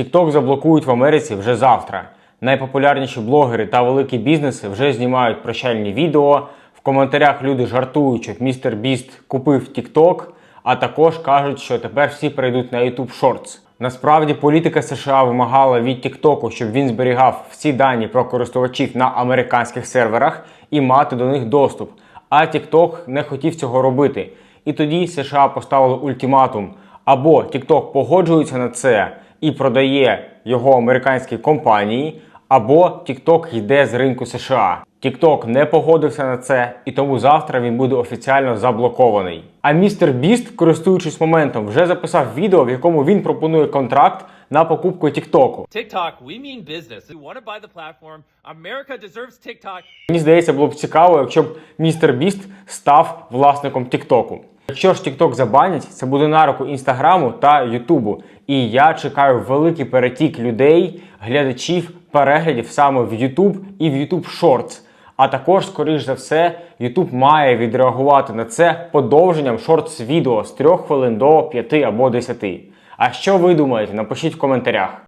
TikTok заблокують в Америці вже завтра. Найпопулярніші блогери та великі бізнеси вже знімають прощальні відео. В коментарях люди жартують, що містер Біст купив TikTok, а також кажуть, що тепер всі перейдуть на YouTube Shorts. Насправді політика США вимагала від TikTok, щоб він зберігав всі дані про користувачів на американських серверах і мати до них доступ. А TikTok не хотів цього робити. І тоді США поставили ультиматум: або TikTok погоджується на це і продає його американській компанії, або TikTok йде з ринку США. TikTok не погодився на це, і тому завтра він буде офіціально заблокований. А містер Біст, користуючись моментом, вже записав відео, в якому він пропонує контракт на покупку TikTok. TikTok, we mean business. We want to buy the platform. America deserves TikTok. Мені здається, було б цікаво, якщо б містер Біст став власником Тіктоку. Якщо ж Тікток забанять, це буде на руку інстаграму та Ютубу. І я чекаю великий перетік людей, глядачів, переглядів саме в Ютуб і в Ютуб Shorts. А також, скоріш за все, YouTube має відреагувати на це подовженням шортс відео з 3 хвилин до 5 або 10. А що ви думаєте? Напишіть в коментарях.